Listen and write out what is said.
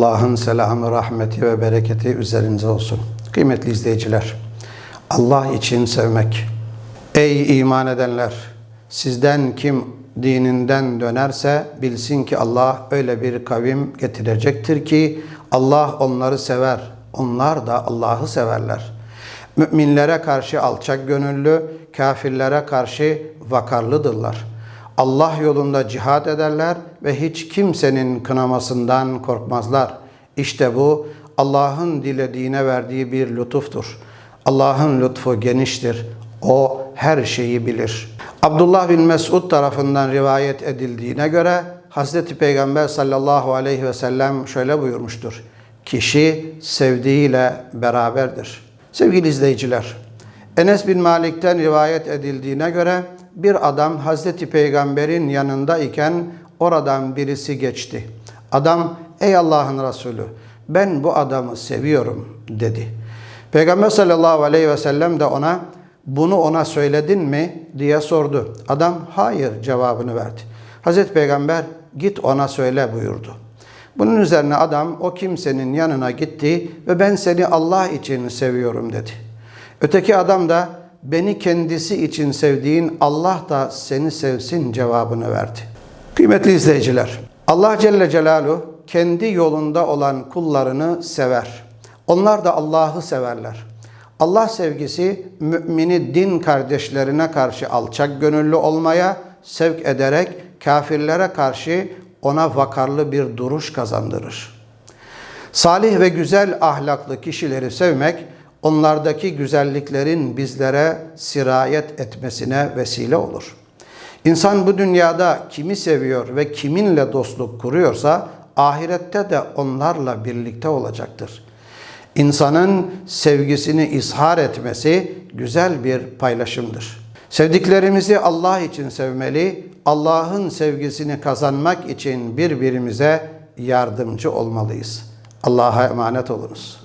Allah'ın selamı, rahmeti ve bereketi üzerinize olsun. Kıymetli izleyiciler, Allah için sevmek. Ey iman edenler! Sizden kim dininden dönerse bilsin ki Allah öyle bir kavim getirecektir ki Allah onları sever. Onlar da Allah'ı severler. Müminlere karşı alçak gönüllü, kafirlere karşı vakarlıdırlar. Allah yolunda cihad ederler ve hiç kimsenin kınamasından korkmazlar. İşte bu Allah'ın dilediğine verdiği bir lütuftur. Allah'ın lütfu geniştir. O her şeyi bilir. Abdullah bin Mesud tarafından rivayet edildiğine göre Hazreti Peygamber sallallahu aleyhi ve sellem şöyle buyurmuştur. Kişi sevdiğiyle beraberdir. Sevgili izleyiciler, Enes bin Malik'ten rivayet edildiğine göre bir adam Hazreti Peygamber'in yanında iken oradan birisi geçti. Adam ey Allah'ın Resulü ben bu adamı seviyorum dedi. Peygamber sallallahu aleyhi ve sellem de ona bunu ona söyledin mi diye sordu. Adam hayır cevabını verdi. Hazreti Peygamber git ona söyle buyurdu. Bunun üzerine adam o kimsenin yanına gitti ve ben seni Allah için seviyorum dedi. Öteki adam da beni kendisi için sevdiğin Allah da seni sevsin cevabını verdi. Kıymetli izleyiciler, Allah Celle Celaluhu kendi yolunda olan kullarını sever. Onlar da Allah'ı severler. Allah sevgisi mümini din kardeşlerine karşı alçak gönüllü olmaya sevk ederek kafirlere karşı ona vakarlı bir duruş kazandırır. Salih ve güzel ahlaklı kişileri sevmek, onlardaki güzelliklerin bizlere sirayet etmesine vesile olur. İnsan bu dünyada kimi seviyor ve kiminle dostluk kuruyorsa ahirette de onlarla birlikte olacaktır. İnsanın sevgisini izhar etmesi güzel bir paylaşımdır. Sevdiklerimizi Allah için sevmeli, Allah'ın sevgisini kazanmak için birbirimize yardımcı olmalıyız. Allah'a emanet olunuz.